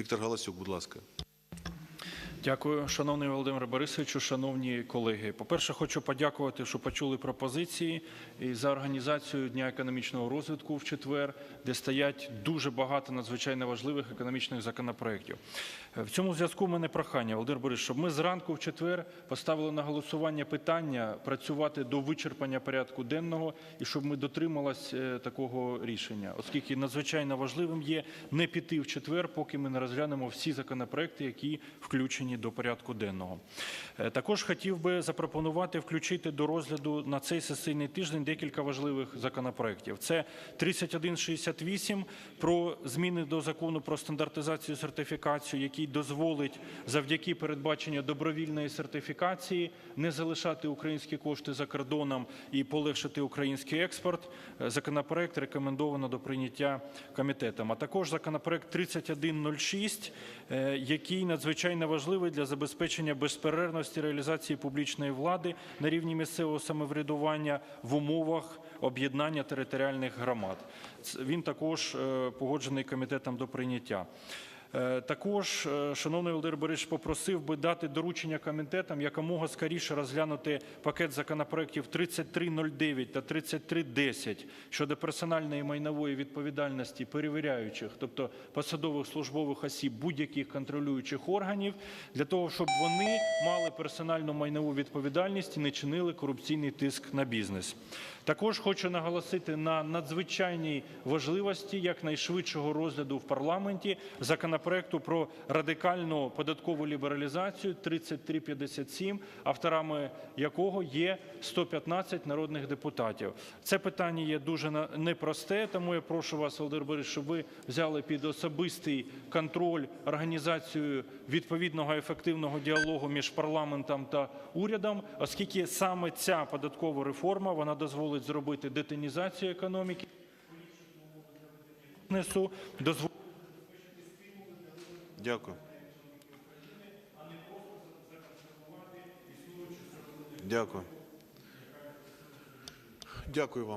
Віктор Галасюк, будь ласка. Дякую, шановний Володимир Борисовичу, шановні колеги. По-перше, хочу подякувати, що почули пропозиції і за організацію Дня економічного розвитку в четвер, де стоять дуже багато надзвичайно важливих економічних законопроєктів. В цьому зв'язку в мене прохання, Володимир Борисович, щоб ми зранку в четвер поставили на голосування питання працювати до вичерпання порядку денного і щоб ми дотрималась е, такого рішення, оскільки надзвичайно важливим є не піти в четвер, поки ми не розглянемо всі законопроекти, які включені до порядку денного. Е, Також хотів би запропонувати включити до розгляду на цей сесійний тиждень декілька важливих законопроєктів. Це 3168 про зміни до закону про стандартизацію і сертифікацію, який дозволить завдяки передбаченню добровільної сертифікації не залишати українські кошти за кордоном і полегшити український експорт. Е, Законопроект рекомендовано до прийняття комітетом. А також законопроект 3106, е, який надзвичайно важливий для забезпечення безперервності реалізації публічної влади на рівні місцевого самоврядування в умовах об'єднання територіальних громад. Він також е, погоджений комітетом до прийняття. Е, Також, е, шановний Володимир Борисович, попросив би дати доручення комітетам якомога скоріше розглянути пакет законопроєктів 3309 та 3310 щодо персональної майнової відповідальності перевіряючих, тобто посадових службових осіб будь-яких контролюючих органів, для того, щоб вони мали персональну майнову відповідальність і не чинили корупційний тиск на бізнес. Також хочу наголосити на надзвичайній важливості якнайшвидшого розгляду в парламенті законопроекту про радикальну податкову лібералізацію 3357, авторами якого є 115 народних депутатів. Це питання є дуже непросте, тому я прошу вас, Володимир Борисович, щоб ви взяли під особистий контроль організацію відповідного ефективного діалогу між парламентом та урядом, оскільки саме ця податкова реформа вона дозволить зробити детинізацію економіки. дозволить Дякую. Дякую. Дякую вам.